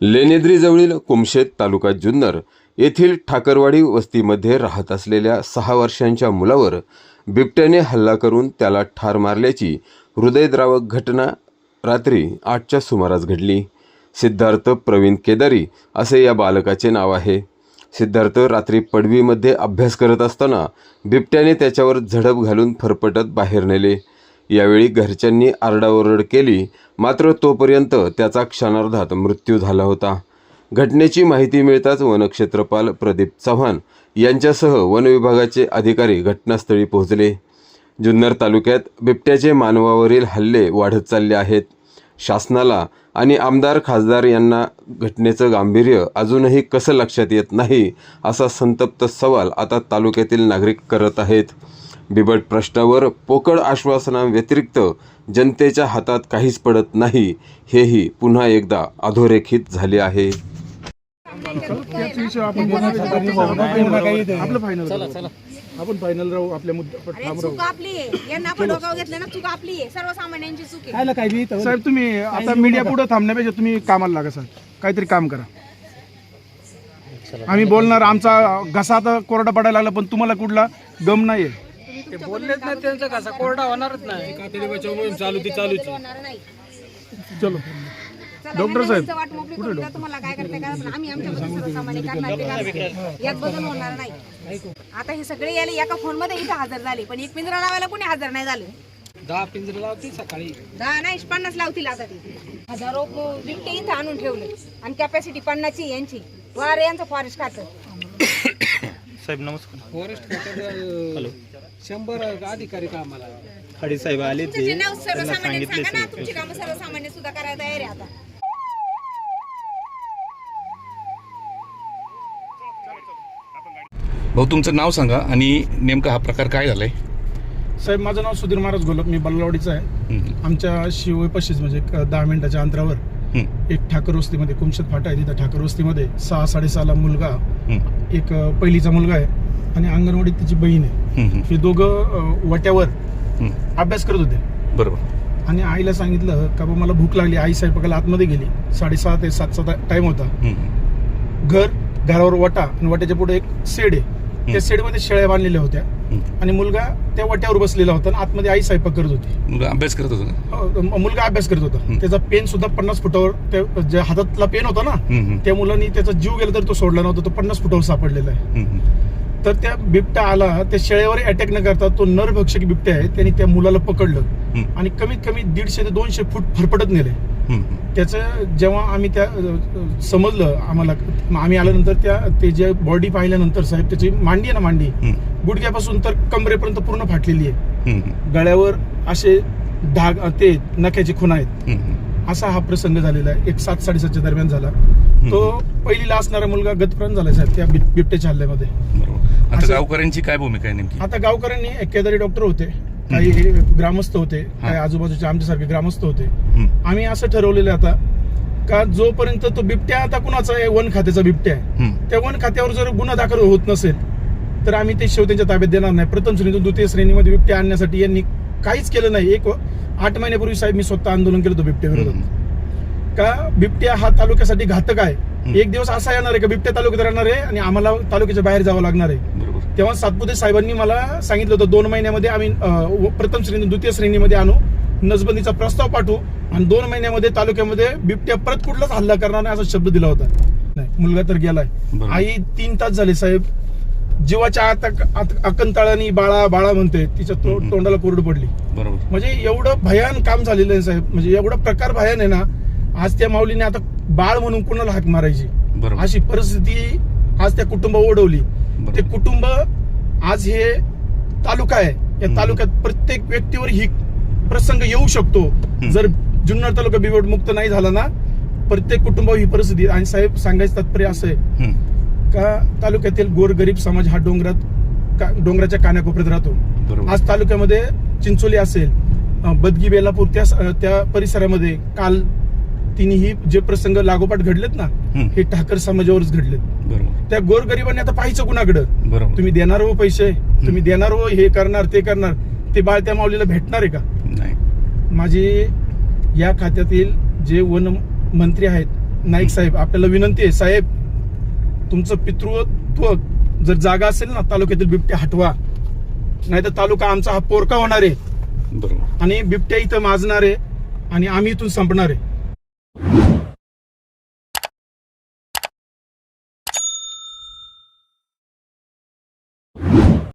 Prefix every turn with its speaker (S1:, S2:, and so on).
S1: लेनेद्रीजवळील कुमशेत तालुका जुन्नर येथील ठाकरवाडी वस्तीमध्ये राहत असलेल्या सहा वर्षांच्या मुलावर बिबट्याने हल्ला करून त्याला ठार मारल्याची हृदयद्रावक घटना रात्री आठच्या सुमारास घडली. सिद्धार्थ प्रवीण केदारी असे या बालकाचे नाव आहे. सिद्धार्थ रात्री पडवीमध्ये अभ्यास करत असताना बिबट्याने त्याच्यावर झडप घालून फरफटत बाहेर नेले. यावेळी घरच्यांनी आरडाओरड केली मात्र तोपर्यंत त्याचा क्षणार्धात मृत्यू झाला होता. घटनेची माहिती मिळताच वनक्षेत्रपाल प्रदीप चव्हाण यांच्यासह वनविभागाचे अधिकारी घटनास्थळी पोहोचले. जुन्नर तालुक्यात बिबट्याचे मानवावरील हल्ले वाढत चालले आहेत. शासनाला आणि आमदार खासदार यांना घटनेचं गांभीर्य अजूनही कसं लक्षात येत नाही असा संतप्त सवाल आता तालुक्यातील नागरिक करत आहेत. बिबट प्रश्नावर पोकळ आश्वासनांव्यतिरिक्त जनतेच्या हातात काहीच पडत नाही. हेही पुन्हा एकदा अधोरेखित झाले आहे.
S2: आपण फायनल राहू आपल्या मुद्दा साहेब तुम्ही आता मीडिया पुढे थांबण्यापेक्षा तुम्ही कामाला लागा सर काहीतरी काम करा. आम्ही बोलणार आमचा घसा तर कोरडा पडायला लागला पण तुम्हाला कुठला गम नाहीये.
S3: ते बोललेच नाही त्यांचा कसा? कोरडा होणारच नाही. चालू ती चालूच
S4: होणार नाही
S2: चलो.
S4: चला,
S2: डॉक्टर
S4: यांना
S2: साहेब.
S4: यांचं वाट मोकळी करून द्या, तुम्हाला काय करता काय पण आम्ही आमच्या बद्दल सर्वसामान्य करणार ते करणार. यात बदल होणार नाही. आता हे सगळे याले एका फोनमध्ये इथं हजर झाले पण एक पिंजरा लावायला कोणी हजर नाही झालं.
S3: दहा पिंजरे लावते सकाळी.
S4: दहा नाही पन्नास लावतील आता ते. हजारो बिबटे इथं आणून ठेवले. आणि कॅपॅसिटी पन्नासची यांची. वारे यांचं फॉरेस्ट खातं.
S5: साहेब नमस्कार.
S3: फॉरेस्ट खात्यात शंभर अधिकारी कामाला
S5: खाडी साहेब आले
S4: तुमचे
S5: ते
S4: नाव
S5: त्यांना
S4: सर्वसामान्य
S5: सांगितले
S4: सांगा ना तुमची कामं सर्वसामान्य सुद्धा करायला तयार आहे आता.
S6: भाऊ तुमचं नाव सांगा आणि नेमका हा प्रकार काय झालाय?
S2: साहेब माझं नाव सुधीर महाराज घोलप मी बल्लावाडीचा आहे.
S6: हम्म,
S2: आमच्या शिवय पशीच म्हणजे एक दहा मिनिटाच्या अंतरावर
S6: हम्म,
S2: एक ठाकर वस्तीमध्ये कुमशत फाटा आहे तिथं ठाकर वस्तीमध्ये सहा साडेसहाला मुलगा
S6: हम्म,
S2: एक पहिलीचा मुलगा आहे आणि अंगणवाडीत त्याची बहीण आहे. हे दोघं अ, वट्यावर. अभ्यास करत होते.
S6: बरोबर.
S2: आणि आईला सांगितलं का बा मला भूक लागली. आई स्वयंपाकाला आतमध्ये गेली. साडेसहा ते सातचा टाइम होता. घर घरावर वटा आणि वट्याच्या पुढे एक शेड आहे. त्या शेडमध्ये शेळ्या बांधलेल्या होत्या. आणि मुलगा त्या वट्यावर बसलेला होता आणि आतमध्ये आई स्वयंपाक करत होती.
S6: मुलगा अभ्यास करत होता
S2: म- मुलगा अभ्यास करत होता. त्याचा पेन सुद्धा पन्नास फुटावर त्या ज्या हातातला पेन होता ना त्या मुलांनी त्याचा जीव गेला तर तो सोडला नव्हता तो पन्नास फुटावर सापडलेला आहे. तर त्या बिबट्या आला त्या शेळ्यावर अटॅक न करता तो नरभक्षक बिबट्या आहे त्यांनी त्या मुलाला पकडलं. आणि कमीत कमी दीडशे ते दोनशे फूट फरफटत नेले. त्याचं जेव्हा आम्ही त्या समजलं आम्हाला आम्ही आल्यानंतर त्या ते जे बॉडी पाहिल्यानंतर साहेब त्याची मांडी आहे ना मांडी गुडघ्यापासून तर कमरेपर्यंत पूर्ण फाटलेली आहे. गळ्यावर असे अ, ते नख्याचे खुणा आहेत. असा हा प्रसंग झालेला आहे. एक सात साडेसातच्या दरम्यान झाला. तो पहिलीला असणारा मुलगा गतप्राण झालाय साहेब त्या बिब- बिबट्याच्या हल्ल्यामध्ये.
S6: आता गावकऱ्यांची काय भूमिका आहे नेमकी?
S2: आता गावकऱ्यांनी एक केदारी डॉक्टर होते. काही ग्रामस्थ होते काही आजूबाजूचे आमच्यासारखे ग्रामस्थ होते. आम्ही असं ठरवलेलं आता का जोपर्यंत तो बिबट्या आता कुणाचा आहे वन खात्याचा बिबट्या आहे त्या वन खात्यावर जर गुन्हा दाखल होत नसेल तर आम्ही ते शेवत्यांच्या ताब्यात देणार नाही. प्रथम श्रेणीतून द्वितीय श्रेणीमध्ये बिबट्या आणण्यासाठी यांनी काहीच केलं नाही. एक आठ महिन्यापूर्वी साहेब मी स्वतः आंदोलन केलं होतं बिबट्या विरोधात. का बिबट्या हा तालुक्यासाठी घातक आहे? एक दिवस असा येणार आहे का बिबट्या तालुक्यात राहणार आहे आणि आम्हाला तालुक्याच्या बाहेर जावं लागणार आहे? तेव्हा सातपुते साहेबांनी मला सांगितलं होतं दोन महिन्यामध्ये आम्ही प्रथम श्रेणी द्वितीय श्रेणीमध्ये आणू नसबंदीचा प्रस्ताव पाठवू आणि दोन महिन्यामध्ये तालुक्यामध्ये बिबट्या परत कुठलाच हल्ला करणार नाही असा शब्द दिला होता. नाही मुलगा तर गेलाय. आई तीन तास झाले साहेब. जीवाच्या आत आकंताळानी बाळा बाळा म्हणते तिच्या तो-. तोंडाला कोरड पडली.
S6: बरोबर.
S2: म्हणजे एवढं भयान काम झालेलं आहे साहेब. म्हणजे एवढा प्रकार भयान आहे ना आज त्या माऊलीने आता बाळ म्हणून कुणाला हाक मारायची? अशी परिस्थिती आज त्या कुटुंब ओढवली. ते कुटुंब आज हे तालुका आहे. या. तालुक्यात प्रत्येक व्यक्तीवर ही प्रसंग येऊ शकतो. जर जुन्नर तालुका बिबट मुक्त नाही झाला ना प्रत्येक कुटुंबावर ही परिस्थिती. आणि साहेब सांगायचं तात्पर्य असं आहे. का तालुक्यातील गोरगरीब समाज हा डोंगरात का- डोंगराच्या कानाकोपऱ्यात राहतो. आज तालुक्यामध्ये चिंचोली असेल बदगी बेलापूर त्या त्या परिसरामध्ये काल तिन्ही जे प्रसंग लागोपाठ घडलेत ना. हे ठाकर समाजावरच घडलेत. त्या गोरगरिबांनी आता पाहायचं कुणाकडं?
S6: बरोबर.
S2: तुम्ही देणार हो पैसे तुम्ही देणार हो हे करणार ते करणार ते बाळ त्या माऊलीला भेटणार आहे का?
S6: नाही.
S2: माझे या खात्यातील जे वन मंत्री आहेत नाईक साहेब आपल्याला विनंती आहे साहेब तुमचं पितृत्व जर जागा असेल ना तालुक्यातील बिबट्या हटवा. नाही तर तालुका आमचा हा पोरका होणार आहे.
S6: बरोबर.
S2: आणि बिबट्या इथं माजणार आहे आणि आम्ही इथून संपणार आहे.